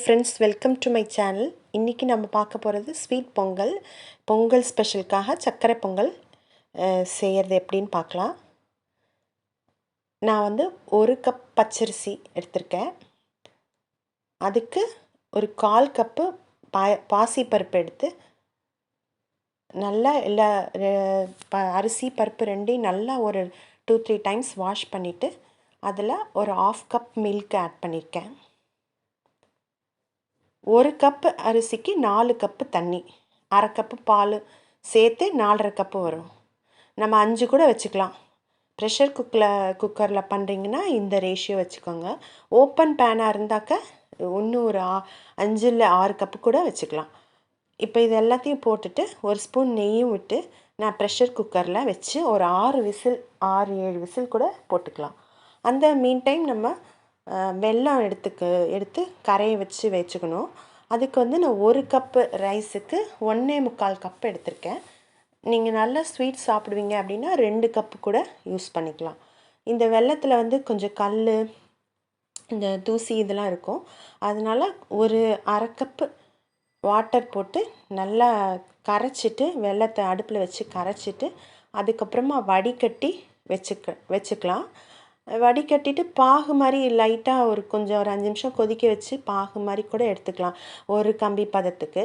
Friends welcome to my channel இன்றைக்கி நம்ம பார்க்க போகிறது ஸ்வீட் பொங்கல் பொங்கல் ஸ்பெஷலுக்காக சர்க்கரை பொங்கல் செய்கிறது எப்படின்னு பார்க்கலாம். நான் வந்து ஒரு கப் பச்சரிசி எடுத்திருக்கேன். அதுக்கு ஒரு கால் கப்பு பா பாசிப்பருப்பு எடுத்து நல்லா எல்லா ப அரிசி பருப்பு ரெண்டையும் நல்லா ஒரு டூ த்ரீ டைம்ஸ் வாஷ் பண்ணிவிட்டு அதில் ஒரு ஆஃப் கப் மில்க் ஆட் பண்ணியிருக்கேன் ஒரு கப்பு அரிசிக்கு நாலு கப்பு தண்ணி அரை கப்பு பால் சேர்த்து நாலரை கப்பு வரும். நம்ம அஞ்சு கூட வச்சுக்கலாம். ப்ரெஷர் குக்கில் குக்கரில் பண்ணுறீங்கன்னா இந்த ரேஷியோ வச்சுக்கோங்க. ஓப்பன் பேனாக இருந்தாக்க இன்னும் ஒரு ஆ அஞ்சில் ஆறு கப்பு கூட வச்சுக்கலாம். இப்போ இது எல்லாத்தையும் போட்டுட்டு ஒரு ஸ்பூன் நெய்யும் விட்டு நான் ப்ரெஷர் குக்கரில் வச்சு ஒரு ஆறு விசில் ஆறு ஏழு விசில் கூட போட்டுக்கலாம். அந்த மீன் டைம் நம்ம வெல்லம் எடுத்துக்கு எடுத்து கரையை வச்சு வச்சுக்கணும். அதுக்கு வந்து நான் ஒரு கப்பு ரைஸுக்கு ஒன்றே முக்கால் கப் எடுத்திருக்கேன். நீங்கள் நல்லா ஸ்வீட் சாப்பிடுவீங்க அப்படின்னா ரெண்டு கப்பு கூட யூஸ் பண்ணிக்கலாம். இந்த வெல்லத்தில் வந்து கொஞ்சம் கல் இந்த தூசி இதெல்லாம் இருக்கும். அதனால் ஒரு அரை கப்பு வாட்டர் போட்டு நல்லா கரைச்சிட்டு வெல்லத்தை அடுப்பில் வச்சு கரைச்சிட்டு அதுக்கப்புறமா வடிகட்டி வச்சுக்க வச்சுக்கலாம். வடிகட்டிட்டு பாகு மாதிரி லைட்டாக ஒரு கொஞ்சம் ஒரு அஞ்சு நிமிஷம் கொதிக்க வச்சு பாகு மாதிரி கூட எடுத்துக்கலாம். ஒரு கம்பி பதத்துக்கு.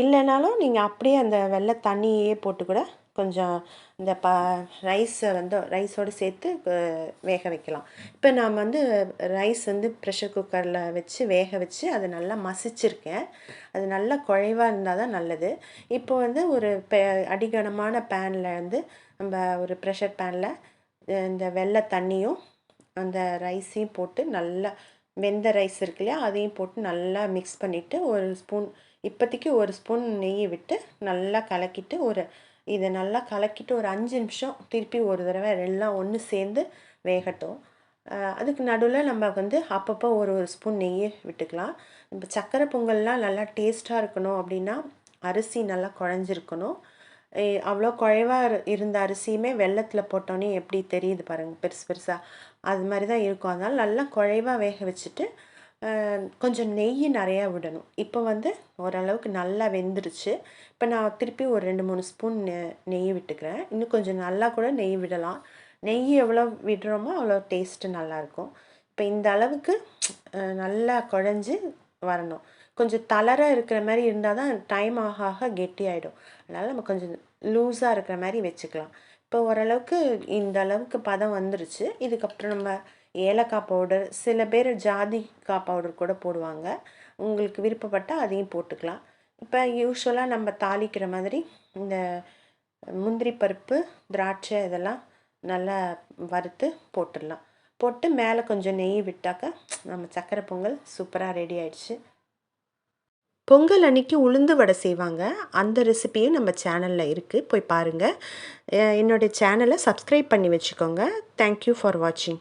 இல்லைனாலும் நீங்கள் அப்படியே அந்த வெள்ளை தண்ணியே போட்டு கூட கொஞ்சம் இந்த ப ரைஸை வந்து ரைஸோடு சேர்த்து வேக வைக்கலாம். இப்போ நான் வந்து ரைஸ் வந்து ப்ரெஷர் குக்கரில் வச்சு வேக வச்சு அதை நல்லா மசிச்சிருக்கேன். அது நல்லா குழைவாக இருந்தால் தான் நல்லது. இப்போ வந்து ஒரு பெ அடிகனமான பேனில் வந்து நம்ம ஒரு ப்ரெஷர் பேனில் இந்த வெள்ளை தண்ணியும் அந்த ரைஸையும் போட்டு நல்லா வெந்த ரைஸ் இருக்கு இல்லையா அதையும் போட்டு நல்லா மிக்ஸ் பண்ணிவிட்டு ஒரு ஸ்பூன் இப்போதைக்கு ஒரு ஸ்பூன் நெய் விட்டு நல்லா கலக்கிட்டு ஒரு இதை நல்லா கலக்கிட்டு ஒரு அஞ்சு நிமிஷம் திருப்பி ஒரு தடவை எல்லாம் ஒன்று சேர்ந்து வேகட்டும். அதுக்கு நடுவில் நம்ம வந்து அப்பப்போ ஒரு ஒரு ஸ்பூன் நெய் விட்டுக்கலாம். இப்போ சக்கரை பொங்கல்லாம் நல்லா டேஸ்ட்டாக இருக்கணும் அப்படின்னா அரிசி நல்லா குழஞ்சிருக்கணும். அவ்வளோ குழைவாக இருந்த அரிசியுமே வெள்ளத்தில் போட்டோன்னே எப்படி தெரியுது பாருங்கள் பெருசு பெருசாக அது மாதிரி தான் இருக்கும். அதனால் நல்லா குழைவாக வேக வச்சுட்டு கொஞ்சம் நெய் நிறையா விடணும். இப்போ வந்து ஓரளவுக்கு நல்லா வெந்துருச்சு. இப்போ நான் திருப்பி ஒரு ரெண்டு மூணு ஸ்பூன் நெய் விட்டுக்கிறேன். இன்னும் கொஞ்சம் நல்லா கூட நெய் விடலாம். நெய் எவ்வளோ விடுறோமோ அவ்வளோ டேஸ்ட்டு நல்லாயிருக்கும் இப்போ இந்த அளவுக்கு நல்லா குழஞ்சி வரணும். கொஞ்சம் தளர இருக்கிற மாதிரி இருந்தால் தான் டைம் ஆக ஆக கெட்டியாயிடும் அதனால் நம்ம கொஞ்சம் லூஸாக இருக்கிற மாதிரி வச்சுக்கலாம். இப்போ ஓரளவுக்கு இந்த அளவுக்கு பதம் வந்துருச்சு. இதுக்கப்புறம் நம்ம ஏலக்காய் பவுடர் சில பேர் ஜாதிக்காய் பவுடர் கூட போடுவாங்க. உங்களுக்கு விருப்பப்பட்டால் அதையும் போட்டுக்கலாம். இப்போ யூஸ்வலாக நம்ம தாளிக்கிற மாதிரி இந்த முந்திரி பருப்பு திராட்சை இதெல்லாம் நல்லா வறுத்து போட்டுடலாம். போட்டு மேலே கொஞ்சம் நெய் விட்டாக்கா நம்ம சக்கரை பொங்கல் சூப்பராக ரெடி ஆயிடுச்சு. பொங்கல் அன்னைக்கு உளுந்து வடை செய்வாங்க. அந்த ரெசிபியும் நம்ம சேனலில் இருக்குது போய் பாருங்கள் என்னுடைய சேனலை சப்ஸ்கிரைப் பண்ணி வச்சுக்கோங்க. தேங்க்யூ ஃபார் வாட்சிங்